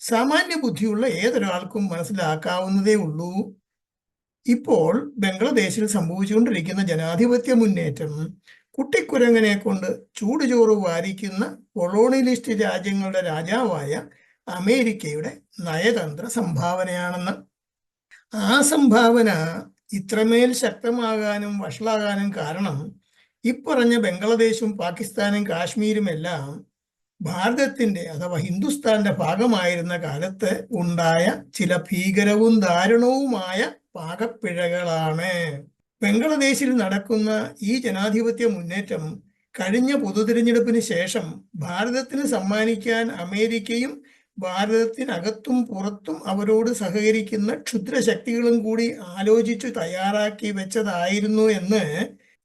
സാമാന്യ ബുദ്ധിയുള്ള ഏതൊരാൾക്കും മനസ്സിലാക്കാവുന്നതേ ഉള്ളൂ. ഇപ്പോൾ ബംഗ്ലാദേശിൽ സംഭവിച്ചുകൊണ്ടിരിക്കുന്ന ജനാധിപത്യ മുന്നേറ്റം കുട്ടിക്കുരങ്ങനെ കൊണ്ട് ചൂടുചോറ് വാരിക്കുന്ന കൊളോണിയലിസ്റ്റ് രാജ്യങ്ങളുടെ രാജാവായ അമേരിക്കയുടെ നയതന്ത്ര സംഭാവനയാണെന്ന്. ആ സംഭാവന ഇത്രമേൽ ശക്തമാകാനും വഷളാകാനും കാരണം ഇപ്പറഞ്ഞ ബംഗ്ലാദേശും പാകിസ്ഥാനും കാശ്മീരും എല്ലാം ഭാരതത്തിന്റെ അഥവാ ഹിന്ദുസ്ഥാന്റെ ഭാഗമായിരുന്ന കാലത്ത് ഉണ്ടായ ചില ഭീകരവും ദാരുണവുമായ പാകപ്പിഴകളാണ്. ബംഗ്ലാദേശിൽ നടക്കുന്ന ഈ ജനാധിപത്യ മുന്നേറ്റം കഴിഞ്ഞ പൊതു തിരഞ്ഞെടുപ്പിന് ശേഷം ഭാരതത്തിന് സമ്മാനിക്കാൻ അമേരിക്കയും ഭാരതത്തിനകത്തും പുറത്തും അവരോട് സഹകരിക്കുന്ന ക്ഷുദ്രശക്തികളും കൂടി ആലോചിച്ചു തയ്യാറാക്കി വെച്ചതായിരുന്നു എന്ന്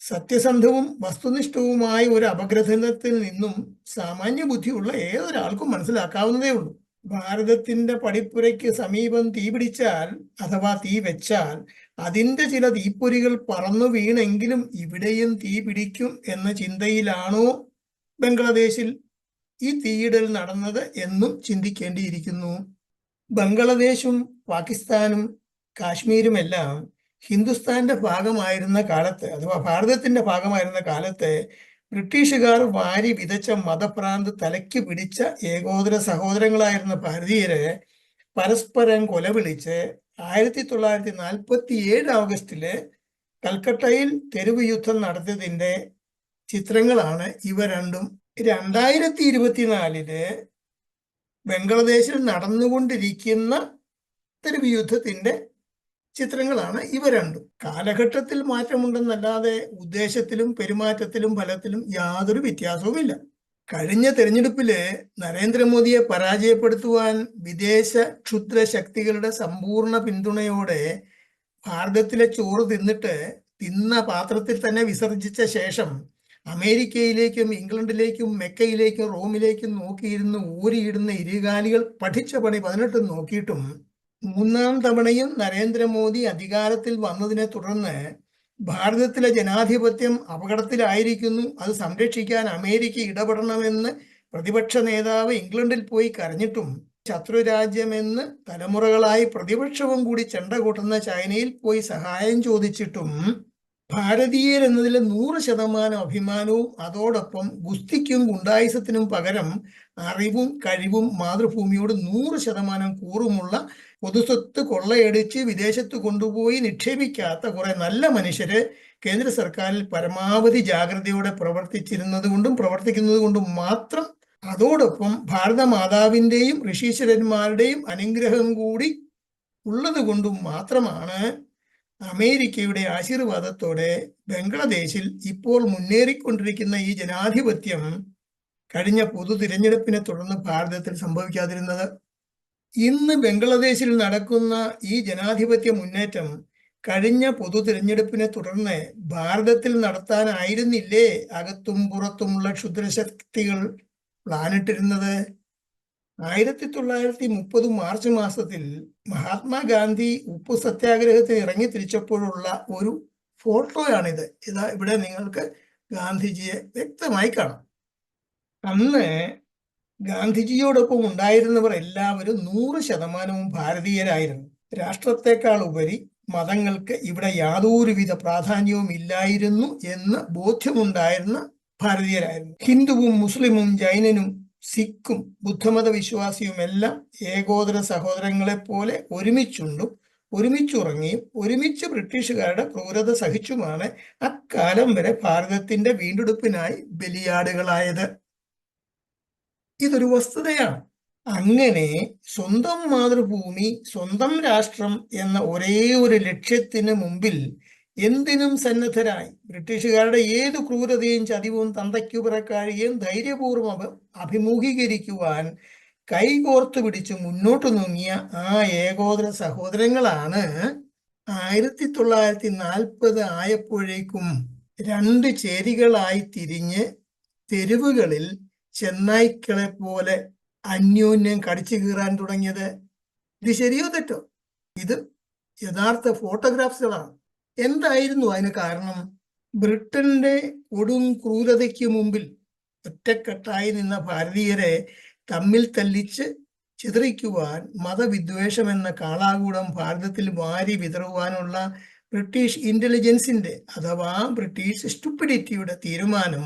സത്യസന്ധവും വസ്തുനിഷ്ഠവുമായ ഒരു അപഗ്രഥനത്തിൽ നിന്നും സാമാന്യ ബുദ്ധിയുള്ള ഏതൊരാൾക്കും മനസ്സിലാക്കാവുന്നതേ ഉള്ളൂ. ഭാരതത്തിന്റെ പടിപ്പുരയ്ക്ക് സമീപം തീ പിടിച്ചാൽ അഥവാ തീ വെച്ചാൽ അതിന്റെ ചില തീപ്പൊരികൾ പറന്നു വീണെങ്കിലും ഇവിടെയും തീ പിടിക്കും എന്ന ചിന്തയിലാണോ ബംഗ്ലാദേശിൽ ഈ തീയിടൽ നടന്നത് എന്നും ചിന്തിക്കേണ്ടിയിരിക്കുന്നു. ബംഗ്ലാദേശും പാകിസ്ഥാനും കാശ്മീരുമെല്ലാം ഹിന്ദുസ്ഥാന്റെ ഭാഗമായിരുന്ന കാലത്ത് അഥവാ ഭാരതത്തിന്റെ ഭാഗമായിരുന്ന കാലത്ത് ബ്രിട്ടീഷുകാർ വാരി വിതച്ച മതഭ്രാന്ത് തലയ്ക്ക് പിടിച്ച ഏകോദര സഹോദരങ്ങളായിരുന്ന ഭാരതീയരെ പരസ്പരം കൊലവിളിച്ച് ആയിരത്തി തൊള്ളായിരത്തി നാൽപ്പത്തി ഏഴ് ഓഗസ്റ്റിൽ കൽക്കട്ടയിൽ തെരുവ് യുദ്ധം നടത്തിയതിന്റെ ചിത്രങ്ങളാണ് ഇവ രണ്ടും. രണ്ടായിരത്തി ഇരുപത്തിനാലിൽ ബംഗ്ലാദേശിൽ നടന്നുകൊണ്ടിരിക്കുന്ന തെരുവ് യുദ്ധത്തിന്റെ ചിത്രങ്ങളാണ് ഇവ രണ്ടും. കാലഘട്ടത്തിൽ മാറ്റമുണ്ടെന്നല്ലാതെ ഉദ്ദേശത്തിലും പെരുമാറ്റത്തിലും ഫലത്തിലും യാതൊരു വ്യത്യാസവുമില്ല. കഴിഞ്ഞ തെരഞ്ഞെടുപ്പിൽ നരേന്ദ്രമോദിയെ പരാജയപ്പെടുത്തുവാൻ വിദേശ ക്ഷുദ്ര ശക്തികളുടെ സമ്പൂർണ പിന്തുണയോടെ ഭാരതത്തിലെ ചോറ് തിന്നിട്ട് തിന്ന പാത്രത്തിൽ തന്നെ വിസർജിച്ച ശേഷം അമേരിക്കയിലേക്കും ഇംഗ്ലണ്ടിലേക്കും മെക്കയിലേക്കും റോമിലേക്കും നോക്കിയിരുന്ന് ഊരിയിടുന്ന ഇരുകാലികൾ പഠിച്ച പണി പതിനെട്ടും നോക്കിയിട്ടും മൂന്നാം തവണയും നരേന്ദ്രമോദി അധികാരത്തിൽ വന്നതിനെ തുടർന്ന് ഭാരതത്തിലെ ജനാധിപത്യം അപകടത്തിലായിരിക്കുന്നു. അത് സംരക്ഷിക്കാൻ അമേരിക്ക ഇടപെടണമെന്ന് പ്രതിപക്ഷ നേതാവ് ഇംഗ്ലണ്ടിൽ പോയി കരഞ്ഞിട്ടും ശത്രുരാജ്യമെന്ന് തലമുറകളായി പ്രതിപക്ഷവും കൂടി ചെണ്ട കൂട്ടുന്ന ചൈനയിൽ പോയി സഹായം ചോദിച്ചിട്ടും ഭാരതീയർ എന്നതിലെ നൂറ് ശതമാനം അഭിമാനവും അതോടൊപ്പം ഗുസ്തിക്കും ഗുണ്ടായുസത്തിനും പകരം അറിവും കഴിവും മാതൃഭൂമിയോട് നൂറ് ശതമാനം കൂറുമുള്ള പൊതുസ്വത്ത് കൊള്ളയടിച്ച് വിദേശത്ത് കൊണ്ടുപോയി നിക്ഷേപിക്കാത്ത കുറെ നല്ല മനുഷ്യര് കേന്ദ്ര സർക്കാരിൽ പരമാവധി ജാഗ്രതയോടെ പ്രവർത്തിച്ചിരുന്നത് കൊണ്ടും പ്രവർത്തിക്കുന്നത് കൊണ്ടും മാത്രം അതോടൊപ്പം ഭാരത മാതാവിന്റെയും ഋഷീശ്വരന്മാരുടെയും അനുഗ്രഹം കൂടി ഉള്ളത് കൊണ്ടും മാത്രമാണ് അമേരിക്കയുടെ ആശീർവാദത്തോടെ ബംഗ്ലാദേശിൽ ഇപ്പോൾ മുന്നേറിക്കൊണ്ടിരിക്കുന്ന ഈ ജനാധിപത്യം കഴിഞ്ഞ പൊതു തിരഞ്ഞെടുപ്പിനെ തുടർന്ന് ഭാരതത്തിൽ സംഭവിക്കാതിരുന്നത്. ഇന്ന് ബംഗ്ലാദേശിൽ നടക്കുന്ന ഈ ജനാധിപത്യ മുന്നേറ്റം കഴിഞ്ഞ പൊതു തിരഞ്ഞെടുപ്പിനെ തുടർന്ന് ഭാരതത്തിൽ നടത്താനായിരുന്നില്ലേ? അകത്തും പുറത്തുമുള്ള ക്ഷുദ്രശക്തികൾ പ്ലാനിട്ടിരുന്നത് ആയിരത്തി തൊള്ളായിരത്തി മുപ്പത് മാർച്ച് മാസത്തിൽ മഹാത്മാഗാന്ധി ഉപ്പു സത്യാഗ്രഹത്തിന് ഇറങ്ങി തിരിച്ചപ്പോഴുള്ള ഒരു ഫോട്ടോയാണിത്. ഇതാ ഇവിടെ നിങ്ങൾക്ക് ഗാന്ധിജിയെ വ്യക്തമായി കാണാം. അന്ന് ഗാന്ധിജിയോടൊപ്പം ഉണ്ടായിരുന്നവർ എല്ലാവരും നൂറ് ശതമാനവും ഭാരതീയരായിരുന്നു. രാഷ്ട്രത്തെക്കാൾ ഉപരി മതങ്ങൾക്ക് ഇവിടെ യാതൊരുവിധ പ്രാധാന്യവും ഇല്ലായിരുന്നു എന്ന് ബോധ്യമുണ്ടായിരുന്ന ഭാരതീയരായിരുന്നു. ഹിന്ദുവും മുസ്ലിമും ജൈനനും സിഖും ബുദ്ധമത വിശ്വാസിയും എല്ലാം ഏകോദര സഹോദരങ്ങളെ പോലെ ഒരുമിച്ചുണ്ടും ഒരുമിച്ചുറങ്ങിയും ഒരുമിച്ച് ബ്രിട്ടീഷുകാരുടെ ക്രൂരത സഹിച്ചുമാണ് അക്കാലം വരെ ഭാരതത്തിന്റെ വീണ്ടെടുപ്പിനായി ബലിയാടുകളായത്. ഇതൊരു വസ്തുതയാണ്. അങ്ങനെ സ്വന്തം മാതൃഭൂമി സ്വന്തം രാഷ്ട്രം എന്ന ഒരേ ഒരു ലക്ഷ്യത്തിന് മുമ്പിൽ എന്തിനും സന്നദ്ധരായി. ബ്രിട്ടീഷുകാരുടെ ഏത് ക്രൂരതയും ചതിവും തന്തയ്ക്കു പിറക്കാഴിയും ധൈര്യപൂർവം അഭ അഭിമുഖീകരിക്കുവാൻ കൈകോർത്തു പിടിച്ച് മുന്നോട്ട് നീങ്ങിയ ആ ഏകോദര സഹോദരങ്ങളാണ് ആയിരത്തി തൊള്ളായിരത്തി നാൽപ്പത് ആയപ്പോഴേക്കും രണ്ട് ചേരികളായി തിരിഞ്ഞ് തെരുവുകളിൽ ചെന്നായ്ക്കളെ പോലെ അന്യോന്യം കടിച്ചു കീറാൻ തുടങ്ങിയത്? ഇത് ശരിയോ തെറ്റോ? ഇത് യഥാർത്ഥ ഫോട്ടോഗ്രാഫ്സുകളാണ്. എന്തായിരുന്നു അതിന് കാരണം? ബ്രിട്ടന്റെ കൊടും ക്രൂരതയ്ക്ക് മുമ്പിൽ ഒറ്റക്കെട്ടായി നിന്ന ഭാരതീയരെ തമ്മിൽ തല്ലിച്ച് ചിതറിക്കുവാൻ മതവിദ്വേഷം എന്ന കാളാകൂടം ഭാരതത്തിൽ വാരി വിതറുവാനുള്ള ബ്രിട്ടീഷ് ഇന്റലിജൻസിന്റെ അഥവാ ബ്രിട്ടീഷ് സ്റ്റുപ്പിഡിറ്റിയുടെ തീരുമാനം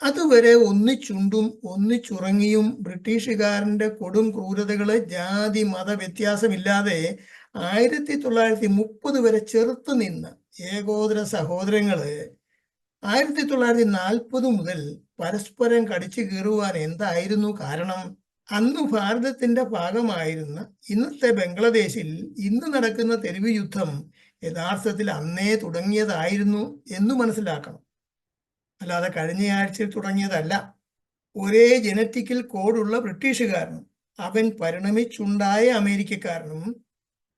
അതുവരെ ഒന്നിച്ചുണ്ടും ഒന്നിച്ചുറങ്ങിയും ബ്രിട്ടീഷുകാരന്റെ കൊടും ക്രൂരതകളെ ജാതി മത വ്യത്യാസമില്ലാതെ ആയിരത്തി തൊള്ളായിരത്തി മുപ്പത് വരെ ചെറുത്തു നിന്ന ഏകോദര സഹോദരങ്ങൾ ആയിരത്തി തൊള്ളായിരത്തി നാൽപ്പത് മുതൽ പരസ്പരം കടിച്ചു കീറുവാൻ എന്തായിരുന്നു കാരണം? അന്ന് ഭാരതത്തിന്റെ ഭാഗമായിരുന്ന ഇന്നത്തെ ബംഗ്ലാദേശിൽ ഇന്ന് നടക്കുന്ന തെരുവ് യുദ്ധം യഥാർത്ഥത്തിൽ അന്നേ തുടങ്ങിയതായിരുന്നു എന്ന് മനസ്സിലാക്കണം. അല്ലാതെ കഴിഞ്ഞ ആഴ്ചയിൽ തുടങ്ങിയതല്ല. ഒരേ ജനറ്റിക്കൽ കോഡുള്ള ബ്രിട്ടീഷുകാരനും അവൻ പരിണമിച്ചുണ്ടായ അമേരിക്കക്കാരനും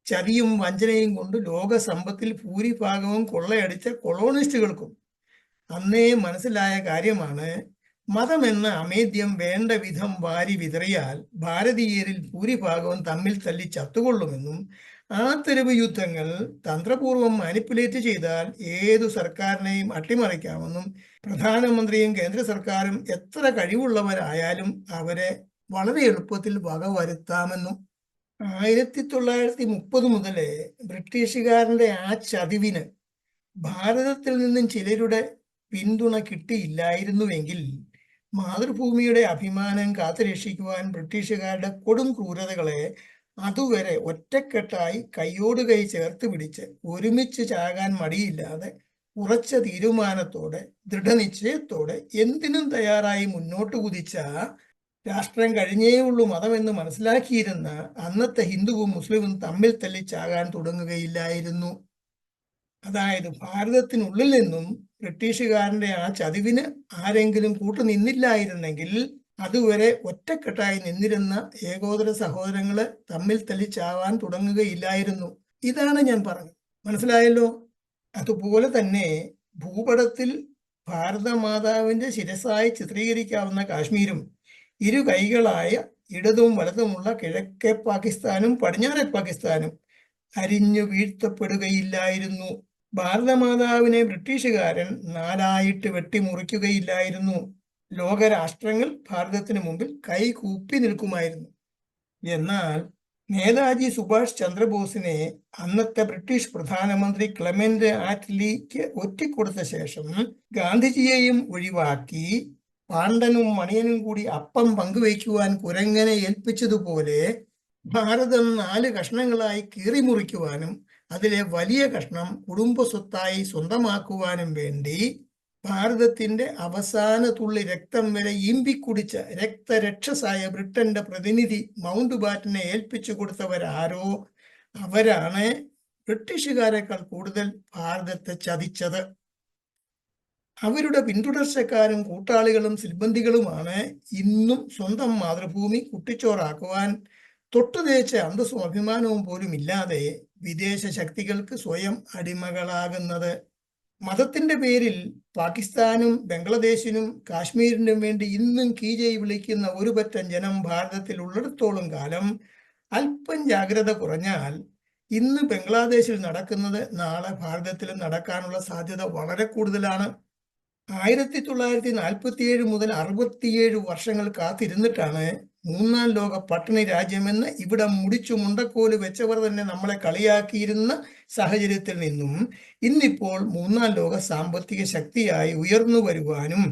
ചതിയും വഞ്ചനയും കൊണ്ട് ലോക സമ്പത്തിൽ ഭൂരിഭാഗവും കൊള്ളയടിച്ച കൊളോണിസ്റ്റുകൾക്കും. അന്നേ മനസ്സിലായ കാര്യമാണ് മതമെന്ന അമേദ്യം വേണ്ട വിധം വാരി വിതറിയാൽ ഭാരതീയരിൽ ഭൂരിഭാഗവും തമ്മിൽ തല്ലി ചത്തുകൊള്ളുമെന്നും ആ തെരുവ് യുദ്ധങ്ങൾ തന്ത്രപൂർവം മാനിപ്പുലേറ്റ് ചെയ്താൽ ഏതു സർക്കാരിനെയും അട്ടിമറിക്കാമെന്നും പ്രധാനമന്ത്രിയും കേന്ദ്ര സർക്കാരും എത്ര കഴിവുള്ളവരായാലും അവരെ വളരെ എളുപ്പത്തിൽ വകവരുത്താമെന്നും ആയിരത്തി തൊള്ളായിരത്തി മുപ്പത് മുതലേ ബ്രിട്ടീഷുകാരന്റെ ആ ചതിവിന് ഭാരതത്തിൽ നിന്നും ചിലരുടെ പിന്തുണ കിട്ടിയില്ലായിരുന്നുവെങ്കിൽ മാതൃഭൂമിയുടെ അഭിമാനം കാത്തുരക്ഷിക്കുവാൻ ബ്രിട്ടീഷുകാരുടെ കൊടും ക്രൂരതകളെ അതുവരെ ഒറ്റക്കെട്ടായി കൈയോട് കൈ ചേർത്ത് പിടിച്ച് ഒരുമിച്ച് ചാകാൻ മടിയില്ലാതെ ഉറച്ച തീരുമാനത്തോടെ ദൃഢനിശ്ചയത്തോടെ എന്തിനും തയ്യാറായി മുന്നോട്ട് കുതിച്ച രാഷ്ട്രം കഴിഞ്ഞേ ഉള്ളൂ മതമെന്ന് മനസ്സിലാക്കിയിരുന്ന അന്നത്തെ ഹിന്ദുവും മുസ്ലിമും തമ്മിൽ തല്ലിച്ചാകാൻ തുടങ്ങുകയില്ലായിരുന്നു. അതായത് ഭാരതത്തിനുള്ളിൽ നിന്നും ബ്രിട്ടീഷുകാരന്റെ ആ ചതിവിന് ആരെങ്കിലും കൂട്ടുനിന്നില്ലായിരുന്നെങ്കിൽ അതുവരെ ഒറ്റക്കെട്ടായി നിന്നിരുന്ന ഏകോദര സഹോദരങ്ങൾ തമ്മിൽ തെളിച്ചാവാൻ തുടങ്ങുകയില്ലായിരുന്നു. ഇതാണ് ഞാൻ പറഞ്ഞത്. മനസ്സിലായല്ലോ? അതുപോലെ തന്നെ ഭൂപടത്തിൽ ഭാരതമാതാവിന്റെ ശിരസായി ചിത്രീകരിക്കാവുന്ന കാശ്മീരും ഇരു കൈകളായ ഇടതും വലതുമുള്ള കിഴക്കേ പാകിസ്ഥാനും പടിഞ്ഞാറേ പാകിസ്ഥാനും അരിഞ്ഞു വീഴ്ത്തപ്പെടുകയില്ലായിരുന്നു. ഭാരതമാതാവിനെ ബ്രിട്ടീഷുകാരൻ നാലായിട്ട് വെട്ടിമുറിക്കുകയില്ലായിരുന്നു. ലോകരാഷ്ട്രങ്ങൾ ഭാരതത്തിന് മുമ്പിൽ കൈകൂപ്പി നിൽക്കുമായിരുന്നു. എന്നാൽ നേതാജി സുഭാഷ് ചന്ദ്രബോസിനെ അന്നത്തെ ബ്രിട്ടീഷ് പ്രധാനമന്ത്രി ക്ലെമന്റ് ആറ്റ്ലിക്ക് ഒറ്റിക്കൊടുത്ത ശേഷം ഗാന്ധിജിയെയും ഒഴിവാക്കി പാണ്ഡനും മണിയനും കൂടി അപ്പം പങ്കുവയ്ക്കുവാൻ കുരങ്ങനെ ഏൽപ്പിച്ചതുപോലെ ഭാരതം നാല് കഷ്ണങ്ങളായി കീറിമുറിക്കുവാനും അതിലെ വലിയ കഷ്ണം കുടുംബ സ്വത്തായി സ്വന്തമാക്കുവാനും വേണ്ടി ഭാരതത്തിന്റെ അവസാന തുള്ളി രക്തം വരെ ഇമ്പിക്കുടിച്ച രക്തരക്ഷസായ ബ്രിട്ടന്റെ പ്രതിനിധി മൗണ്ട് ബാറ്റനെ ഏൽപ്പിച്ചു കൊടുത്തവരാരോ? അവരാണ് ബ്രിട്ടീഷുകാരെക്കാൾ കൂടുതൽ ഭാരതത്തെ ചതിച്ചത്. അവരുടെ പിന്തുടർച്ചക്കാരും കൂട്ടാളികളും സിൽബന്ധികളുമാണ് ഇന്നും സ്വന്തം മാതൃഭൂമി കുട്ടിച്ചോറാക്കുവാൻ തൊട്ടുതേച്ച അന്തസ്സും അഭിമാനവും പോലും ഇല്ലാതെ വിദേശ ശക്തികൾക്ക് സ്വയം അടിമകളാകുന്നത്. മതത്തിന്റെ പേരിൽ പാകിസ്ഥാനും ബംഗ്ലാദേശിനും കാശ്മീരിനും വേണ്ടി ഇന്നും കീജയി വിളിക്കുന്ന ഒരു പറ്റം ജനം ഭാരതത്തിൽ ഉള്ളിടത്തോളം കാലം അല്പം ജാഗ്രത കുറഞ്ഞാൽ ഇന്ന് ബംഗ്ലാദേശിൽ നടക്കുന്നത് നാളെ ഭാരതത്തിലും നടക്കാനുള്ള സാധ്യത വളരെ കൂടുതലാണ്. ആയിരത്തി തൊള്ളായിരത്തി നാൽപ്പത്തിയേഴ് മുതൽ അറുപത്തിയേഴ് വർഷങ്ങൾ കാത്തിരുന്നിട്ടാണ് മൂന്നാം ലോക പട്ടിണി രാജ്യമെന്ന് ഇവിടെ മുടിച്ചു മുണ്ടക്കോൽ വെച്ചവർ തന്നെ നമ്മളെ കളിയാക്കിയിരുന്ന സാഹചര്യത്തിൽ നിന്നും ഇന്നിപ്പോൾ മൂന്നാം ലോക സാമ്പത്തിക ശക്തിയായി ഉയർന്നു വരുവാനും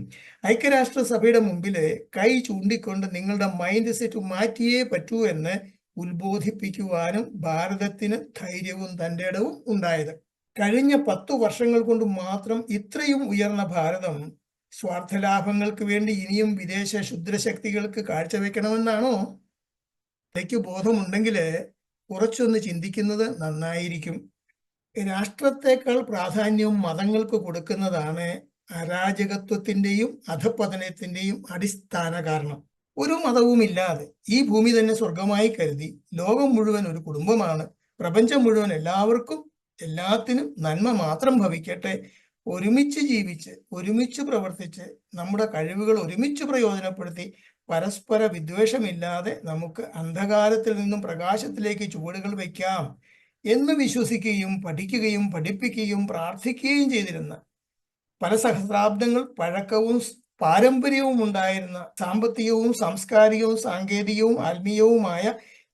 ഐക്യരാഷ്ട്രസഭയുടെ മുമ്പിൽ കൈ ചൂണ്ടിക്കൊണ്ട് നിങ്ങളുടെ മൈൻഡ് സെറ്റ് മാറ്റിയേ പറ്റൂ എന്ന് ഉത്ബോധിപ്പിക്കുവാനും ഭാരതത്തിന് ധൈര്യവും തന്റെ ഇടവും ഉണ്ടായത്. കഴിഞ്ഞ പത്തു വർഷങ്ങൾ കൊണ്ട് മാത്രം ഇത്രയും ഉയർന്ന ഭാരതം സ്വാർത്ഥലാഭങ്ങൾക്ക് വേണ്ടി ഇനിയും വിദേശ ക്ഷുദ്രശക്തികൾക്ക് കാഴ്ചവെക്കണമെന്നാണോ? എനിക്ക് ബോധമുണ്ടെങ്കിൽ കുറച്ചൊന്ന് ചിന്തിക്കുന്നത് നന്നായിരിക്കും. രാഷ്ട്രത്തെക്കാൾ പ്രാധാന്യം മതങ്ങൾക്ക് കൊടുക്കുന്നതാണ് അരാജകത്വത്തിന്റെയും അധപതനത്തിന്റെയും അടിസ്ഥാന കാരണം. ഒരു മതവുമില്ലാതെ ഈ ഭൂമി തന്നെ സ്വർഗമായി കരുതി ലോകം മുഴുവൻ ഒരു കുടുംബമാണ്. പ്രപഞ്ചം മുഴുവൻ എല്ലാവർക്കും എല്ലാത്തിനും നന്മ മാത്രം ഭവിക്കട്ടെ ഒരുമിച്ച് ജീവിച്ച് ഒരുമിച്ച് പ്രവർത്തിച്ച് നമ്മുടെ കഴിവുകൾ ഒരുമിച്ച് പ്രയോജനപ്പെടുത്തി പരസ്പര വിദ്വേഷമില്ലാതെ നമുക്ക് അന്ധകാരത്തിൽ നിന്നും പ്രകാശത്തിലേക്ക് ചുവടുകൾ വയ്ക്കാം എന്ന് വിശ്വസിക്കുകയും പഠിക്കുകയും പഠിപ്പിക്കുകയും പ്രാർത്ഥിക്കുകയും ചെയ്തിരുന്ന പല സഹസ്രാബ്ദങ്ങൾ പഴക്കവും പാരമ്പര്യവും ഉണ്ടായിരുന്ന സാമ്പത്തികവും സാംസ്കാരികവും സാങ്കേതികവും ആത്മീയവുമായ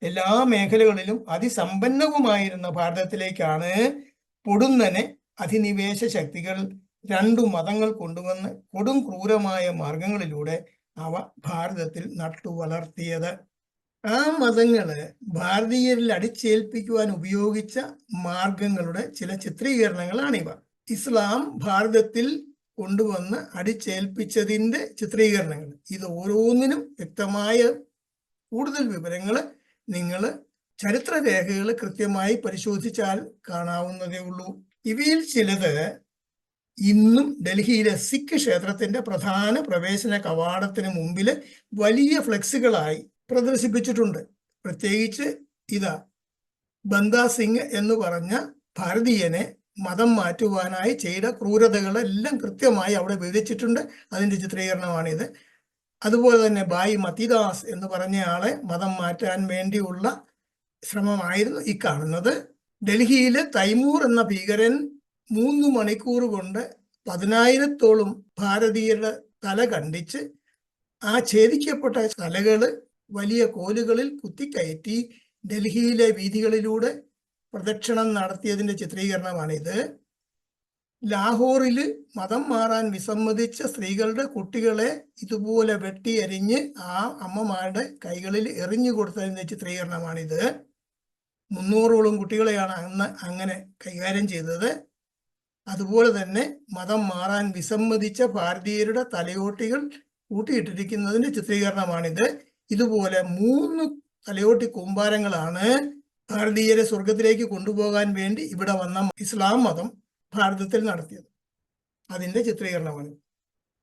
എല്ലാ മേഖലകളിലും അതിസമ്പന്നവുമായിരുന്ന ഭാരതത്തിലേക്കാണ് പൊടുന്നനെ അധിനിവേശ ശക്തികൾ രണ്ടു മതങ്ങൾ കൊണ്ടുവന്ന് കൊടും ക്രൂരമായ മാർഗങ്ങളിലൂടെ അവ ഭാരതത്തിൽ നട്ടു വളർത്തിയത് ആ മതങ്ങൾ ഭാരതീയരിൽ അടിച്ചേൽപ്പിക്കുവാൻ ഉപയോഗിച്ച മാർഗങ്ങളുടെ ചില ചിത്രീകരണങ്ങളാണിവ. ഇസ്ലാം ഭാരതത്തിൽ കൊണ്ടുവന്ന് അടിച്ചേൽപ്പിച്ചതിന്റെ ചിത്രീകരണങ്ങൾ. ഇത് ഓരോന്നിനും വ്യക്തമായ കൂടുതൽ വിവരങ്ങൾ നിങ്ങൾ ചരിത്രരേഖകൾ കൃത്യമായി പരിശോധിച്ചാൽ കാണാവുന്നതേ ഉള്ളൂ. ഇവയിൽ ചിലത് ഇന്നും ഡൽഹിയിലെ സിഖ് ക്ഷേത്രത്തിന്റെ പ്രധാന പ്രവേശന കവാടത്തിന് മുമ്പിൽ വലിയ ഫ്ലെക്സുകളായി പ്രദർശിപ്പിച്ചിട്ടുണ്ട്. പ്രത്യേകിച്ച് ഇതാ ബന്ദാ സിംഗ് എന്ന് പറഞ്ഞ ഭാരതീയനെ മതം മാറ്റുവാനായി ചെയ്ത ക്രൂരതകളെല്ലാം കൃത്യമായി അവിടെ വിവരിച്ചിട്ടുണ്ട്. അതിന്റെ ചിത്രീകരണമാണിത്. അതുപോലെ തന്നെ ബായി മതിദാസ് എന്ന് പറഞ്ഞ ആളെ മതം മാറ്റാൻ വേണ്ടിയുള്ള ശ്രമമായിരുന്നു ഈ കാണുന്നത്. ഡൽഹിയിലെ തൈമൂർ എന്ന ഭീകരൻ മൂന്ന് മണിക്കൂർ കൊണ്ട് പതിനായിരത്തോളം ഭാരതീയരുടെ തല കണ്ടിച്ച് ആ ഛേദിക്കപ്പെട്ട തലകൾ വലിയ കോലുകളിൽ കുത്തിക്കയറ്റി ഡൽഹിയിലെ വീഥികളിലൂടെ പ്രദക്ഷിണം നടത്തിയതിന്റെ ചിത്രീകരണമാണിത്. ലാഹോറിൽ മതം മാറാൻ വിസമ്മതിച്ച സ്ത്രീകളുടെ കുട്ടികളെ ഇതുപോലെ വെട്ടിയരിഞ്ഞ് ആ അമ്മമാരുടെ കൈകളിൽ എറിഞ്ഞു കൊടുത്തതിന്റെ ചിത്രീകരണമാണിത്. മുന്നൂറോളം കുട്ടികളെയാണ് അന്ന് അങ്ങനെ കൈകാര്യം ചെയ്തത്. അതുപോലെ തന്നെ മതം മാറാൻ വിസമ്മതിച്ച ഭാരതീയരുടെ തലയോട്ടികൾ കൂട്ടിയിട്ടിരിക്കുന്നതിന്റെ ചിത്രീകരണമാണിത്. ഇതുപോലെ മൂന്ന് തലയോട്ടി കൂമ്പാരങ്ങളാണ് ഭാരതീയരെ സ്വർഗത്തിലേക്ക് കൊണ്ടുപോകാൻ വേണ്ടി ഇവിടെ വന്ന ഇസ്ലാം മതം ഭാരതത്തിൽ നടത്തിയത്. അതിന്റെ ചിത്രീകരണമാണ്.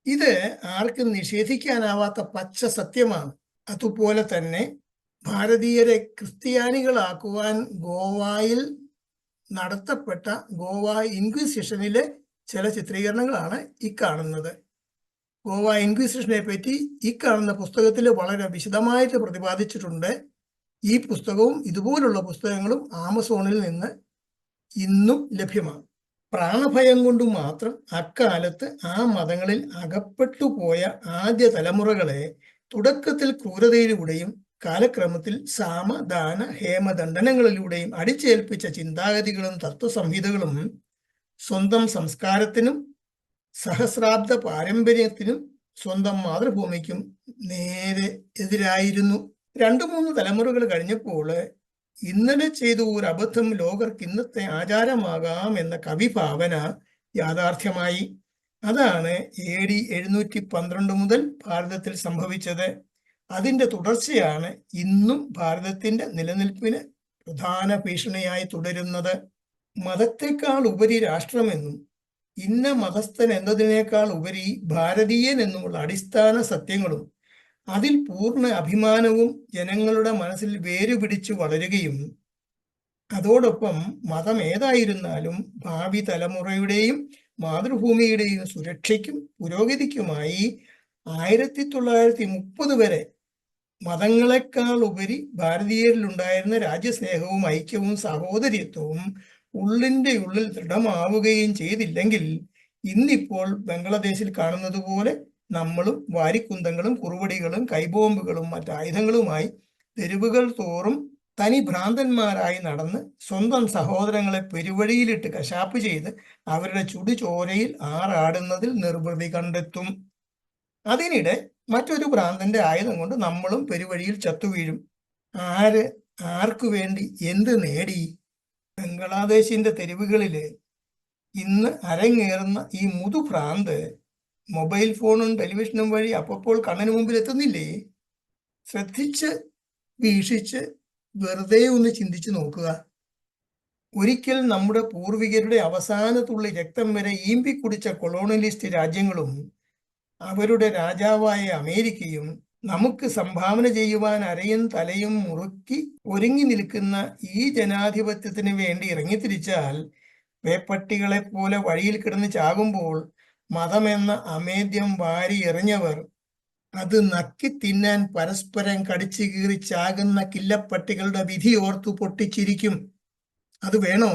ഇത് ആർക്കും നിഷേധിക്കാനാവാത്ത പച്ച സത്യമാണ്. അതുപോലെ തന്നെ ഭാരതീയരെ ക്രിസ്ത്യാനികളാക്കുവാൻ ഗോവായിൽ നടത്തപ്പെട്ട ഗോവ ഇൻക്വിസിഷനിലെ ചില ചിത്രീകരണങ്ങളാണ് ഈ കാണുന്നത്. ഗോവ ഇൻക്വിസിഷനെ പറ്റി ഈ കാണുന്ന പുസ്തകത്തിൽ വളരെ വിശദമായിട്ട് പ്രതിപാദിച്ചിട്ടുണ്ട്. ഈ പുസ്തകവും ഇതുപോലുള്ള പുസ്തകങ്ങളും ആമസോണിൽ നിന്ന് ഇന്നും ലഭ്യമാണ്. പ്രാണഭയം കൊണ്ട് മാത്രം അക്കാലത്ത് ആ മതങ്ങളിൽ അകപ്പെട്ടു പോയ ആദ്യ തലമുറകളെ തുടക്കത്തിൽ ക്രൂരതയിലൂടെയും കാലക്രമത്തിൽ സാമദാന ഹേമദണ്ഡനങ്ങളിലൂടെയും അടിച്ചേൽപ്പിച്ച ചിന്താഗതികളും തത്വസംഹിതകളും സ്വന്തം സംസ്കാരത്തിനും സഹസ്രാബ്ദ പാരമ്പര്യത്തിനും സ്വന്തം മാതൃഭൂമിക്കും നേരെ എതിരായിരുന്നു. രണ്ടു മൂന്ന് തലമുറകൾ കഴിഞ്ഞപ്പോൾ ഇന്നലെ ചെയ്ത ഒരു അബദ്ധം ലോകർക്ക് ഇന്നത്തെ ആചാരമാകാം എന്ന കവിഭാവന യാഥാർത്ഥ്യമായി. അതാണ് എ ഡി എഴുന്നൂറ്റി പന്ത്രണ്ട് മുതൽ ഭാരതത്തിൽ സംഭവിച്ചത്. അതിന്റെ തുടർച്ചയാണ് ഇന്നും ഭാരതത്തിന്റെ നിലനിൽപ്പിന് പ്രധാന ഭീഷണിയായി തുടരുന്നത്. മതത്തെക്കാൾ ഉപരി രാഷ്ട്രമെന്നും ഇന്ന മതസ്ഥൻ എന്നതിനേക്കാൾ ഉപരി ഭാരതീയൻ എന്നുമുള്ള അടിസ്ഥാന സത്യങ്ങളും അതിൽ പൂർണ അഭിമാനവും ജനങ്ങളുടെ മനസ്സിൽ വേരുപിടിച്ചു വളരുകയും അതോടൊപ്പം മതം ഏതായിരുന്നാലും ഭാവി തലമുറയുടെയും മാതൃഭൂമിയുടെയും സുരക്ഷയ്ക്കും പുരോഗതിക്കുമായി ആയിരത്തി തൊള്ളായിരത്തി മുപ്പത് വരെ മതങ്ങളെക്കാൾ ഉപരി ഭാരതീയരിൽ ഉണ്ടായിരുന്ന രാജ്യസ്നേഹവും ഐക്യവും സഹോദര്യത്വവും ഉള്ളിന്റെ ഉള്ളിൽ ദൃഢമാവുകയും ചെയ്തില്ലെങ്കിൽ ഇന്നിപ്പോൾ ബംഗ്ലാദേശിൽ കാണുന്നത് പോലെ നമ്മളും വാരിക്കുന്തങ്ങളും കുറുവടികളും കൈബോംബുകളും മറ്റായുധങ്ങളുമായി തെരുവുകൾ തോറും തനി ഭ്രാന്തന്മാരായി നടന്ന് സ്വന്തം സഹോദരങ്ങളെ പെരുവഴിയിലിട്ട് കശാപ്പ് ചെയ്ത് അവരുടെ ചുടുചോരയിൽ ആറാടുന്നതിൽ നിർവൃതി കണ്ടെത്തും. അതിനിടെ മറ്റൊരു ഭ്രാന്തന്റെ ആയുധം കൊണ്ട് നമ്മളും പെരുവഴിയിൽ ചത്തുവീഴും ആര് ആർക്കു വേണ്ടി എന്ത് നേടി? ബംഗ്ലാദേശിന്റെ തെരുവുകളിൽ ഇന്ന് അരങ്ങേറുന്ന ഈ മുതുഭ്രാന്ത് മൊബൈൽ ഫോണും ടെലിവിഷനും വഴി അപ്പോൾ കണ്ണിന് മുമ്പിൽ എത്തുന്നില്ലേ? ശ്രദ്ധിച്ച് വീക്ഷിച്ച് വെറുതെ ഒന്ന് ചിന്തിച്ചു നോക്കുക. ഒരിക്കൽ നമ്മുടെ പൂർവികരുടെ അവസാനത്തുള്ള രക്തം വരെ ഈമ്പി കുടിച്ച കൊളോണിയലിസ്റ്റ് രാജ്യങ്ങളും അവരുടെ രാജാവായ അമേരിക്കയും നമുക്ക് സംഭാവന ചെയ്യുവാൻ അരയും തലയും മുറുക്കി ഒരുങ്ങി നിൽക്കുന്ന ഈ ജനാധിപത്യത്തിന് വേണ്ടി ഇറങ്ങിത്തിരിച്ചാൽ പേപ്പട്ടികളെ പോലെ വഴിയിൽ കിടന്ന് ചാകുമ്പോൾ മതമെന്ന അമേദ്യം വാരി എറിഞ്ഞവർ അത് നക്കി തിന്നാൻ പരസ്പരം കടിച്ചു കീറി ചാകുന്ന കില്ലപ്പട്ടികളുടെ വിധി ഓർത്തു പൊട്ടിച്ചിരിക്കും. അത് വേണോ?